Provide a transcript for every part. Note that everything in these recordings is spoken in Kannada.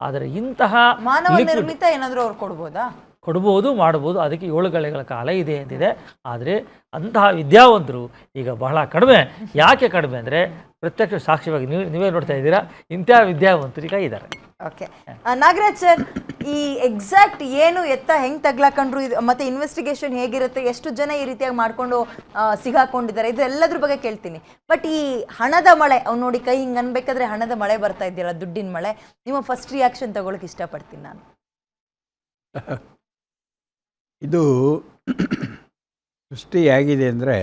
ಆದರೆ ಇಂತಹ ಮಾನವ ನಿರ್ಮಿತ ಏನಾದರೂ ಅವ್ರು ಕೊಡ್ಬೋದಾ? ಕೊಡ್ಬೋದು ಮಾಡ್ಬೋದು. ಅದಕ್ಕೆ ಏಳು ಗಳಿಗಳ ಕಾಲ ಇದೆ ಅಂತಿದೆ. ಆದರೆ ಅಂತಹ ವಿದ್ಯಾವಂತರು ಈಗ ಬಹಳ ಕಡಿಮೆ. ಯಾಕೆ ಕಡಿಮೆ ಅಂದರೆ ಪ್ರತ್ಯಕ್ಷ ಸಾಕ್ಷಿಯಾಗಿ ನೀವು ನೀವೇ ನೋಡ್ತಾ ಇದ್ದೀರಾ ಇಂತಹ ವಿದ್ಯಾವಂತರು ಈಗ ಇದ್ದಾರೆ ಓಕೆ ನಾಗರಾಜ್ ಸರ್ ಈ ಎಕ್ಸಾಕ್ಟ್ ಏನು ಎತ್ತ ಹೆಂಗ್ ತಗ್ಲಾಕೊಂಡ್ರು ಮತ್ತೆ ಇನ್ವೆಸ್ಟಿಗೇಷನ್ ಹೇಗಿರುತ್ತೆ, ಎಷ್ಟು ಜನ ಈ ರೀತಿಯಾಗಿ ಮಾಡ್ಕೊಂಡು ಸಿಗಾಕೊಂಡಿದ್ದಾರೆ, ಇದೆಲ್ಲದ್ರ ಬಗ್ಗೆ ಕೇಳ್ತೀನಿ. ಬಟ್ ಈ ಹಣದ ಮಳೆ ಅವ್ನು ನೋಡಿ ಕೈ ಹಿಂಗ್ ಅನ್ಬೇಕಾದ್ರೆ ಹಣದ ಮಳೆ ಬರ್ತಾ ಇದೆಯಲ್ಲ, ದುಡ್ಡಿನ ಮಳೆ, ನಿಮ್ಮ ಫಸ್ಟ್ ರಿಯಾಕ್ಷನ್ ತಗೊಳಕ್ ಇಷ್ಟಪಡ್ತೀನಿ ನಾನು. ಇದು ಸೃಷ್ಟಿಯಾಗಿದೆ ಅಂದರೆ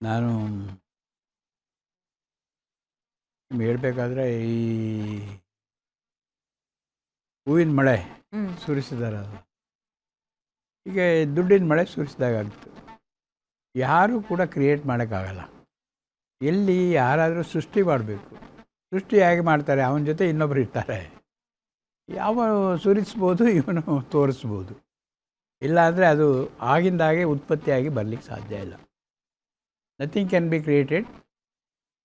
ನಾನು ಹೇಳಬೇಕಾದ್ರೆ ಈ ಹೂವಿನ ಮಳೆ ಸುರಿಸಿದಾರೆ ಅದು. ಈಗ ದುಡ್ಡಿನ ಮಳೆ ಸುರಿಸಿದಾಗ ಆಗ್ತದೆ ಯಾರೂ ಕೂಡ ಕ್ರಿಯೇಟ್ ಮಾಡೋಕ್ಕಾಗಲ್ಲ. ಎಲ್ಲಿ ಯಾರಾದರೂ ಸೃಷ್ಟಿ ಮಾಡಬೇಕು. ಸೃಷ್ಟಿ ಹೇಗೆ ಮಾಡ್ತಾರೆ? ಅವನ ಜೊತೆ ಇನ್ನೊಬ್ರು ಇರ್ತಾರೆ. ಯಾವ ಸುರಿಸ್ಬೋದು ಇವನು ತೋರಿಸ್ಬೋದು. ಇಲ್ಲಾಂದರೆ ಅದು ಆಗಿಂದಾಗೆ ಉತ್ಪತ್ತಿಯಾಗಿ ಬರಲಿಕ್ಕೆ ಸಾಧ್ಯ ಇಲ್ಲ. Nothing can be created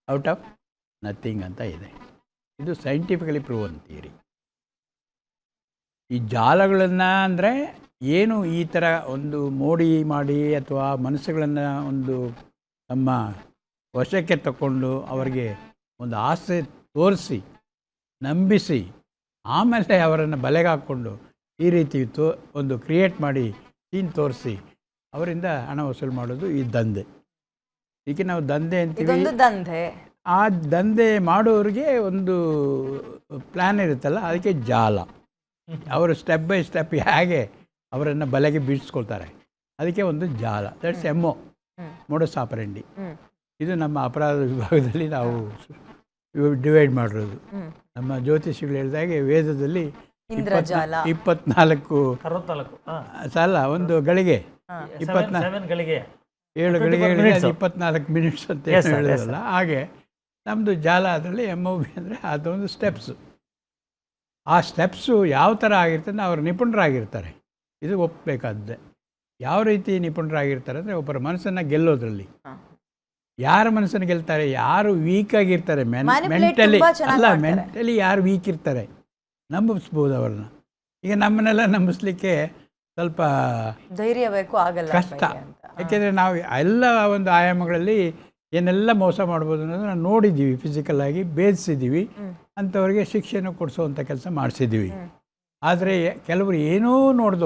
out of nothing ಅಂತ ಇದೆ. ಇದು ಸೈಂಟಿಫಿಕಲಿ ಪ್ರೂವನ್ ಥಿಯರಿ ಈ ಜಾಲಗಳನ್ನು ಅಂದರೆ ಏನು ಈ ಥರ ಒಂದು ಮೋಡಿ ಮಾಡಿ ಅಥವಾ ಮನಸ್ಸುಗಳನ್ನು ಒಂದು ತಮ್ಮ ವಶಕ್ಕೆ ತಗೊಂಡು ಅವರಿಗೆ ಒಂದು ಆಸೆ ತೋರಿಸಿ ನಂಬಿಸಿ ಆಮೇಲೆ ಅವರನ್ನು ಬಲೆಗೆ ಹಾಕ್ಕೊಂಡು ಈ ರೀತಿ ತೋ ಒಂದು ಕ್ರಿಯೇಟ್ ಮಾಡಿ ಸೀನ್ ತೋರಿಸಿ ಅವರಿಂದ ಹಣ ವಸೂಲು ಮಾಡೋದು ಈ ದಂಧೆ. ಈಗ ನಾವು ದಂಧೆ ಅಂತೀವಿ. ದಂಧೆ. ಆ ದಂಧೆ ಮಾಡೋರಿಗೆ ಒಂದು ಪ್ಲ್ಯಾನ್ ಇರುತ್ತಲ್ಲ ಅದಕ್ಕೆ ಜಾಲ. ಅವರು ಸ್ಟೆಪ್ ಬೈ ಸ್ಟೆಪ್ ಹೇಗೆ ಅವರನ್ನು ಬಲೆಗೆ ಬೀಳಿಸ್ಕೊಳ್ತಾರೆ. ಅದಕ್ಕೆ ಒಂದು ಜಾಲ. That's M O modus operandi ಇದು ನಮ್ಮ ಅಪರಾಧ ವಿಭಾಗದಲ್ಲಿ ನಾವು ಡಿವೈಡ್ ಮಾಡಿರೋದು. ನಮ್ಮ ಜ್ಯೋತಿಷಿಗಳು ಹೇಳಿದಾಗೆ ವೇದದಲ್ಲಿ ಇಪ್ಪತ್ನಾಲ್ಕು ಸಲ ಒಂದು ಗಳಿಗೆ. ಸೆವೆನ್ಗಳಿಗೆ ಏಳು 24 ಗಳಿಗೆ ಇಪ್ಪತ್ನಾಲ್ಕು ಮಿನಿಟ್ಸ್ ಅಂತ ಹೇಳಿದ್ರಲ್ಲ. ಹಾಗೆ ನಮ್ಮದು ಜಾಲ ಅದರಲ್ಲಿ ಎಂ ಒ ಬಿ ಅಂದರೆ ಅದೊಂದು ಸ್ಟೆಪ್ಸು ಆ ಸ್ಟೆಪ್ಸು ಯಾವ ಥರ ಆಗಿರ್ತದೆ ಅವರು ನಿಪುಣರಾಗಿರ್ತಾರೆ. ಇದು ಒಪ್ಪಬೇಕಾದ್ದೆ ಯಾವ ರೀತಿ ನಿಪುಣರಾಗಿರ್ತಾರೆ ಅಂದರೆ ಒಬ್ಬರ ಮನಸ್ಸನ್ನು ಗೆಲ್ಲೋದ್ರಲ್ಲಿ. ಯಾರ ಮನಸ್ಸನ್ನು ಗೆಲ್ತಾರೆ? ಯಾರು ವೀಕ್ ಆಗಿರ್ತಾರೆ? ಮೆಂಟಲಿ ಅಲ್ಲ. ಮೆಂಟಲಿ ಯಾರು ವೀಕ್ ಇರ್ತಾರೆ? ನಂಬಿಸ್ಬೋದು ಅವ್ರನ್ನ. ಈಗ ನಮ್ಮನ್ನೆಲ್ಲ ನಂಬಿಸ್ಲಿಕ್ಕೆ ಸ್ವಲ್ಪ ಧೈರ್ಯ ಬೇಕು ಆಗಲ್ಲ ಕಷ್ಟ. ಯಾಕೆಂದರೆ ನಾವು ಎಲ್ಲ ಒಂದು ಆಯಾಮಗಳಲ್ಲಿ ಏನೆಲ್ಲ ಮೋಸ ಮಾಡ್ಬೋದು ಅನ್ನೋದನ್ನ ನೋಡಿದ್ದೀವಿ ಫಿಸಿಕಲ್ ಆಗಿ ಭೇದಿಸಿದ್ದೀವಿ ಹ್ಮ್. ಅಂಥವ್ರಿಗೆ ಶಿಕ್ಷೆನೂ ಕೊಡಿಸುವಂಥ ಕೆಲಸ ಮಾಡಿಸಿದ್ದೀವಿ. ಆದರೆ ಕೆಲವರು ಏನೂ ನೋಡ್ದು